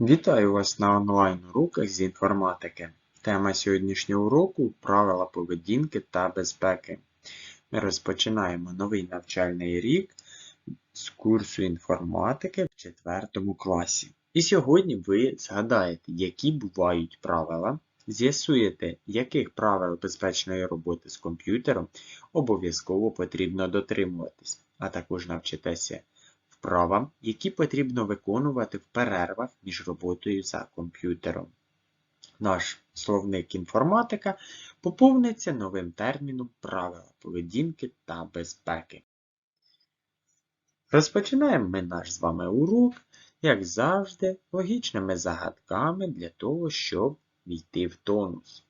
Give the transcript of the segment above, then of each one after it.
Вітаю вас на онлайн-уроках з інформатики. Тема сьогоднішнього уроку правила поведінки та безпеки. Ми розпочинаємо новий навчальний рік з курсу інформатики в 4 класі. І сьогодні ви згадаєте, які бувають правила, з'ясуєте, яких правил безпечної роботи з комп'ютером обов'язково потрібно дотримуватись, а також навчитеся вправам, які потрібно виконувати в перервах між роботою за комп'ютером. Наш словник інформатика поповниться новим терміном правила поведінки та безпеки. Розпочинаємо ми наш з вами урок, як завжди, логічними загадками для того, щоб війти в тонус.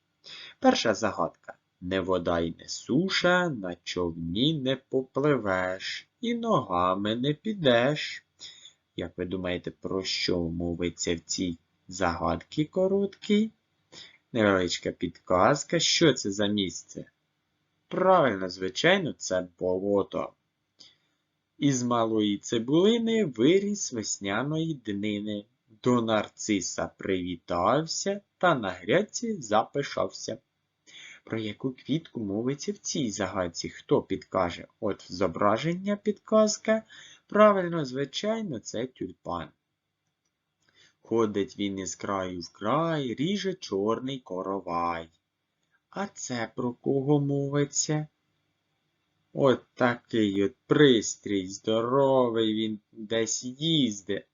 Перша загадка. Не вода й не суша, на човні не попливеш, і ногами не підеш. Як ви думаєте, про що мовиться в цій загадці короткій? Невеличка підказка. Що це за місце? Правильно, звичайно, це болото. Із малої цибулини виріс весняної днини. До нарциса привітався та на грядці запишався. Про яку квітку мовиться в цій загадці? Хто підкаже? От зображення підказка. Правильно, звичайно, це тюльпан. Ходить він із краю в край, ріже чорний коровай. А це про кого мовиться? От такий от пристрій, здоровий він десь їздить.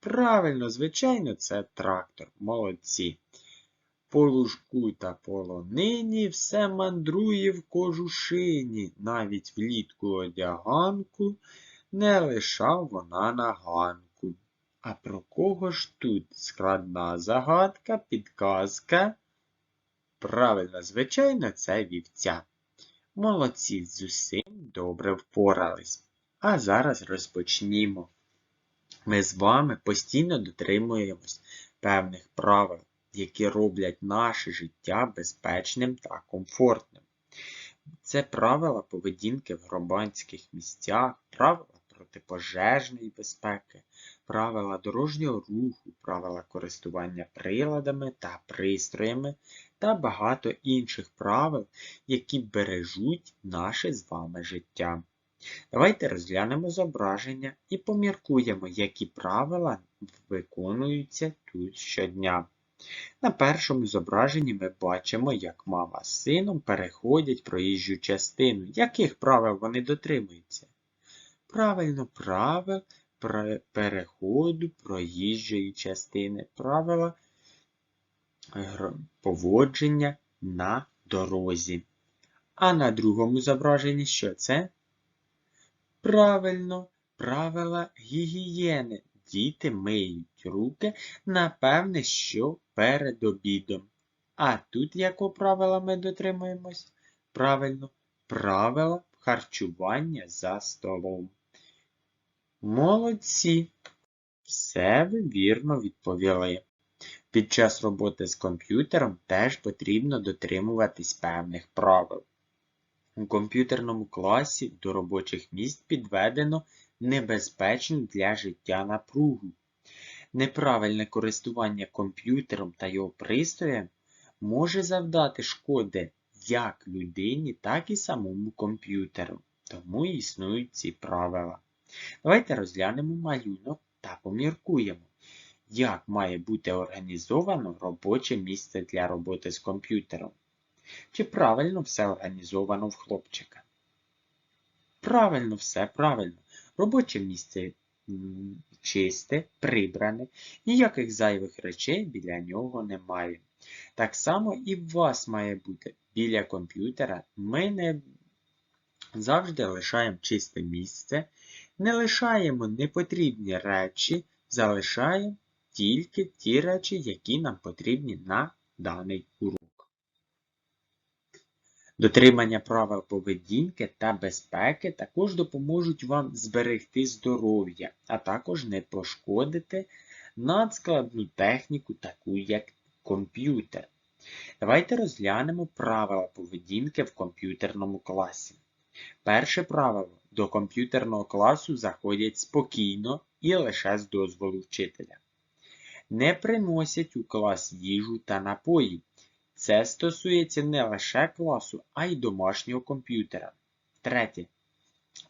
Правильно, звичайно, це трактор. Молодці. По лужку та полонині все мандрує в кожушині, навіть влітку одяганку не лишав вона на ганку. А про кого ж тут складна загадка, підказка? Правильно, звичайно, це вівця. Молодці з усім добре впорались. А зараз розпочнімо. Ми з вами постійно дотримуємось певних правил які роблять наше життя безпечним та комфортним. Це правила поведінки в громадських місцях, правила протипожежної безпеки, правила дорожнього руху, правила користування приладами та пристроями та багато інших правил, які бережуть наше з вами життя. Давайте розглянемо зображення і поміркуємо, які правила виконуються тут щодня. На першому зображенні ми бачимо, як мама з сином переходять проїжджу частину. Яких правил вони дотримуються? Правильно, правил переходу проїжджої частини. Правила поводження на дорозі. А на другому зображенні що це? Правильно, правила гігієни. Діти миють руки, напевне, що перед обідом. А тут якого правила ми дотримуємось? Правильно, правила харчування за столом. Молодці. Все ви вірно відповіли. Під час роботи з комп'ютером теж потрібно дотримуватись певних правил. У комп'ютерному класі до робочих місць підведено небезпечну для життя напругу. Неправильне користування комп'ютером та його пристроєм може завдати шкоди як людині, так і самому комп'ютеру. Тому існують ці правила. Давайте розглянемо малюнок та поміркуємо, як має бути організовано робоче місце для роботи з комп'ютером. Чи правильно все організовано в хлопчика? Правильно, все правильно. Робоче місце чисте, прибране, ніяких зайвих речей біля нього немає. Так само і в вас має бути біля комп'ютера. Ми не завжди лишаємо чисте місце, не лишаємо непотрібні речі, залишаємо тільки ті речі, які нам потрібні на даний урок. Дотримання правил поведінки та безпеки також допоможуть вам зберегти здоров'я, а також не пошкодити надскладну техніку, таку як комп'ютер. Давайте розглянемо правила поведінки в комп'ютерному класі. Перше правило до комп'ютерного класу заходять спокійно і лише з дозволу вчителя. не приносять у клас їжу та напої. Це стосується не лише класу, а й домашнього комп'ютера. Третє.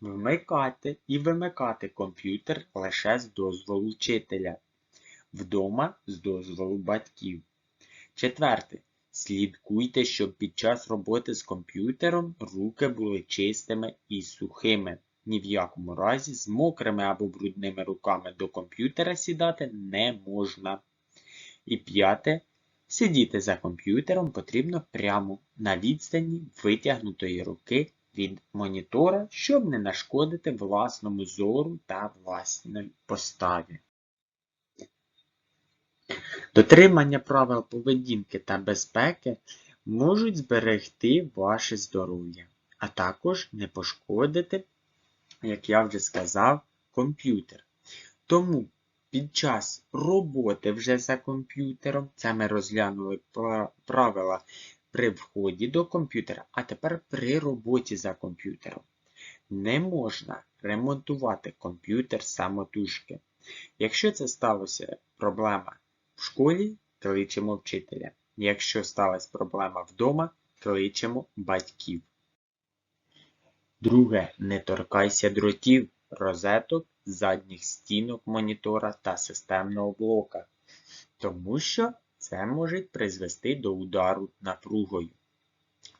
Вмикати і вимикати комп'ютер лише з дозволу вчителя. Вдома з дозволу батьків. Четверте. Слідкуйте, щоб під час роботи з комп'ютером руки були чистими і сухими. Ні в якому разі з мокрими або брудними руками до комп'ютера сідати не можна. І п'яте. Сидіти за комп'ютером потрібно прямо на відстані витягнутої руки від монітора, щоб не нашкодити власному зору та власній поставі. Дотримання правил поведінки та безпеки можуть зберегти ваше здоров'я, а також не пошкодити, як я вже сказав, комп'ютер. Тому під час роботи вже за комп'ютером, це ми розглянули правила при вході до комп'ютера, а тепер при роботі за комп'ютером. Не можна ремонтувати комп'ютер самотужки. Якщо це сталося проблема в школі, кличемо вчителя. Якщо сталася проблема вдома, кличемо батьків. Друге, не торкайся дротів, розеток, задніх стінок монітора та системного блока, тому що це може призвести до удару напругою.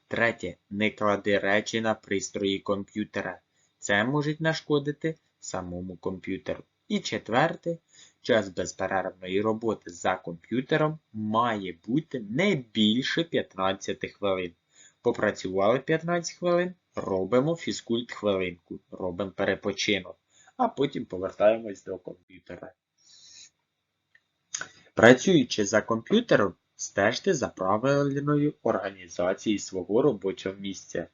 Третє, не клади речі на пристрої комп'ютера. Це може нашкодити самому комп'ютеру. І четверте, час безперервної роботи за комп'ютером має бути не більше 15 хвилин. Попрацювали 15 хвилин, робимо фізкульт хвилинку, робимо перепочинок, а потім повертаємось до комп'ютера. Працюючи за комп'ютером, стежте за правильною організацією свого робочого місця.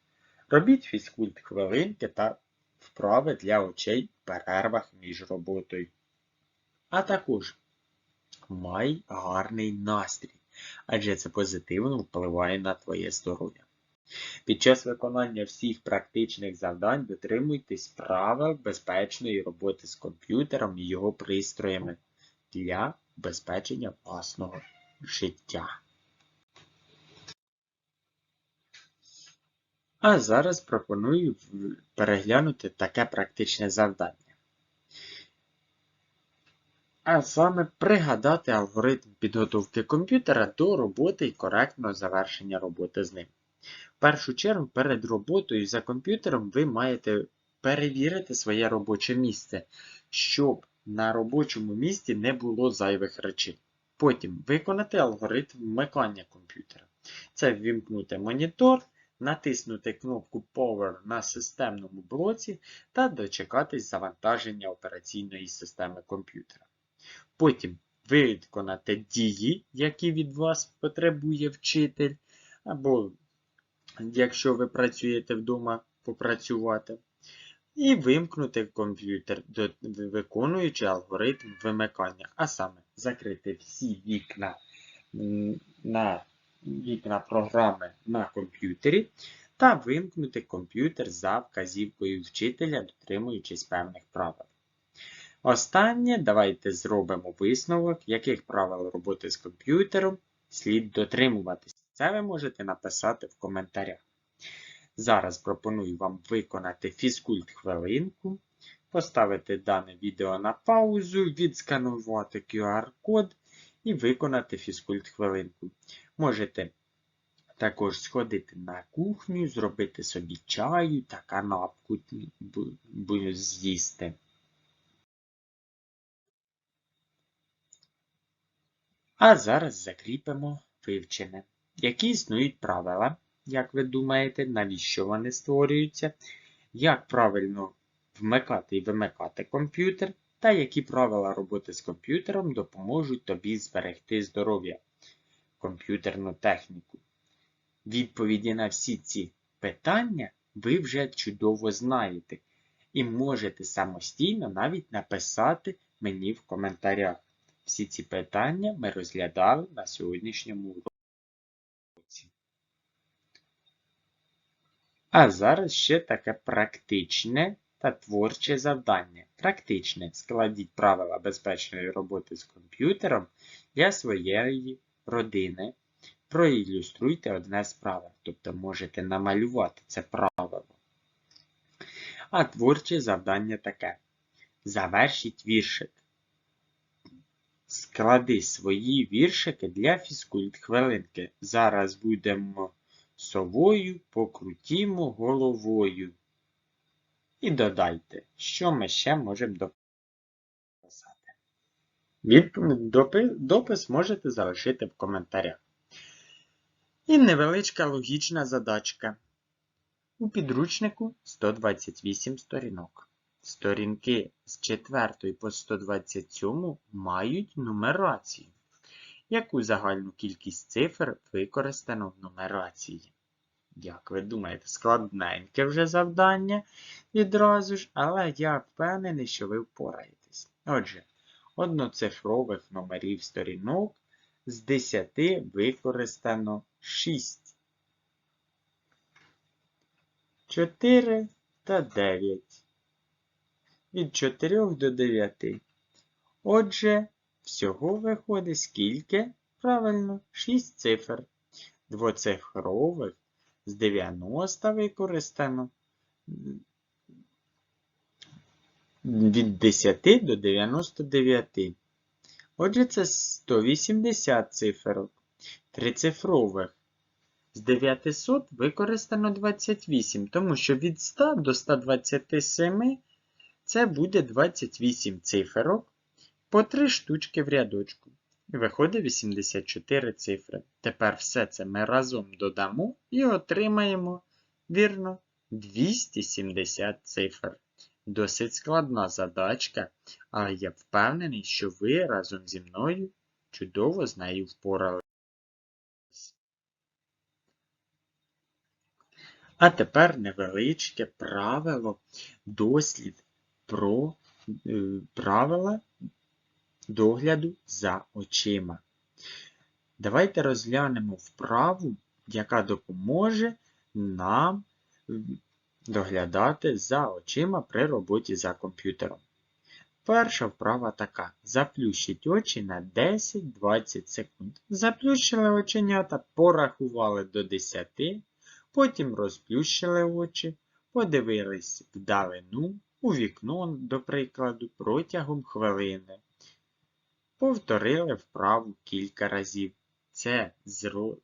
Робіть фізкульт хвилинки та вправи для очей в перервах між роботою. А також май гарний настрій, адже це позитивно впливає на твоє здоров'я. Під час виконання всіх практичних завдань дотримуйтесь правил безпечної роботи з комп'ютером і його пристроями для убезпечення власного життя. А зараз пропоную переглянути таке практичне завдання. А саме пригадати алгоритм підготовки комп'ютера до роботи і коректного завершення роботи з ним. В першу чергу, перед роботою за комп'ютером ви маєте перевірити своє робоче місце, щоб на робочому місці не було зайвих речей. Потім виконати алгоритм вмикання комп'ютера. Це ввімкнути монітор, натиснути кнопку Power на системному блоці та дочекатись завантаження операційної системи комп'ютера. Потім виконати дії, які від вас потребує вчитель, або якщо ви працюєте вдома, попрацювати. І вимкнути комп'ютер, виконуючи алгоритм вимикання, а саме закрити всі вікна на вікна програми на комп'ютері та вимкнути комп'ютер за вказівкою вчителя, дотримуючись певних правил. Останнє, давайте зробимо висновок, яких правил роботи з комп'ютером слід дотримуватись. Це ви можете написати в коментарях. Зараз пропоную вам виконати фізкульт хвилинку, поставити дане відео на паузу, відсканувати QR-код і виконати фізкульт хвилинку. Можете також сходити на кухню, зробити собі чаю та канапку з'їсти. А зараз закріпимо вивчене. Які існують правила, як ви думаєте, навіщо вони створюються, як правильно вмикати і вимикати комп'ютер, та які правила роботи з комп'ютером допоможуть тобі зберегти здоров'я, комп'ютерну техніку. Відповіді на всі ці питання ви вже чудово знаєте і можете самостійно навіть написати мені в коментарях. Всі ці питання ми розглядали на сьогоднішньому уроці. А зараз ще таке практичне та творче завдання. Практичне. Складіть правила безпечної роботи з комп'ютером для своєї родини. Проілюструйте одне з правил, тобто можете намалювати це правило. А творче завдання таке. Завершіть віршик. Склади свої віршики для фізкульт хвилинки. Зараз будемо совою, покрутімо головою. І додайте, що ми ще можемо дописати. Відповідь, допис, можете залишити в коментарях. І невеличка логічна задачка. У підручнику 128 сторінок. Сторінки з 4 по 127 мають нумерацію. Яку загальну кількість цифр використано в нумерації? Як ви думаєте, складненьке вже завдання відразу ж, але я впевнений, що ви впораєтесь. Отже, одноцифрових номерів сторінок з 10 використано 6. 4 та 9. Від 4 до 9. Отже, всього виходить скільки? Правильно, 6 цифр. Двоцифрових з 90 використано від 10 до 99. Отже, це 180 циферок. Трицифрових з 900 використано 28, тому що від 100 до 127 це буде 28 циферок по 3 штучки в рядочку. І виходить 84 цифри. Тепер все це ми разом додамо і отримаємо, вірно, 270 цифр. Досить складна задачка, але я впевнений, що ви разом зі мною чудово з нею впорались. А тепер невеличке правило, дослід про е, правила догляду за очима. Давайте розглянемо вправу, яка допоможе нам доглядати за очима при роботі за комп'ютером. Перша вправа така. Заплющіть очі на 10-20 секунд. Заплющили оченята, порахували до 10, потім розплющили очі, подивились вдалину, у вікно, до прикладу, протягом хвилини. Повторили вправу кілька разів. Це зро...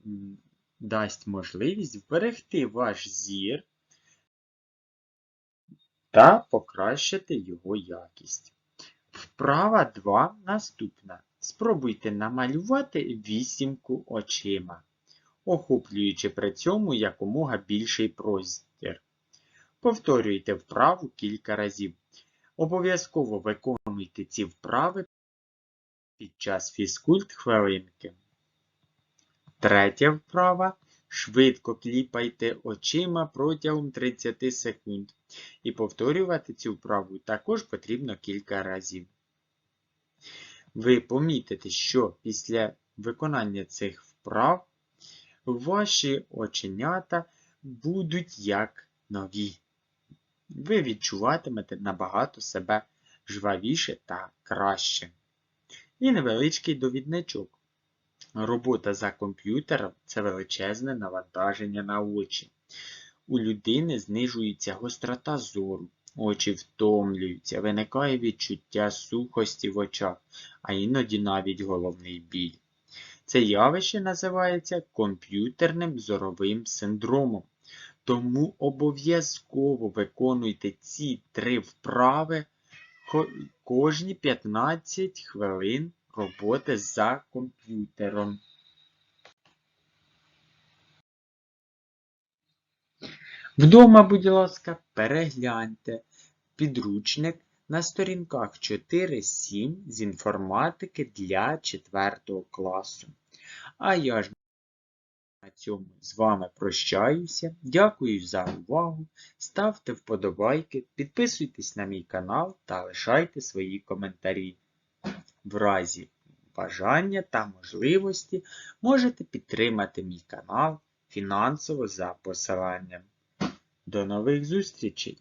дасть можливість вберегти ваш зір та покращити його якість. Вправа 2 наступна. Спробуйте намалювати вісімку очима, охоплюючи при цьому якомога більший простір. Повторюйте вправу кілька разів. Обов'язково виконуйте ці вправи під час фізкульт хвилинки. Третя вправа. Швидко кліпайте очима протягом 30 секунд. І повторювати цю вправу також потрібно кілька разів. Ви помітите, що після виконання цих вправ ваші оченята будуть як нові. Ви відчуватимете набагато себе жвавіше та краще. І невеличкий довідничок. Робота за комп'ютером це величезне навантаження на очі. У людини знижується гострота зору, очі втомлюються, виникає відчуття сухості в очах, а іноді навіть головний біль. Це явище називається комп'ютерним зоровим синдромом. Тому обов'язково виконуйте ці три вправи кожні 15 хвилин роботи за комп'ютером. Вдома, будь ласка, перегляньте підручник на сторінках 4-7 з інформатики для 4 класу. А я ж цьому з вами прощаюся. Дякую за увагу. Ставте вподобайки, підписуйтесь на мій канал та лишайте свої коментарі. В разі бажання та можливості можете підтримати мій канал фінансово за посиланням. До нових зустрічей!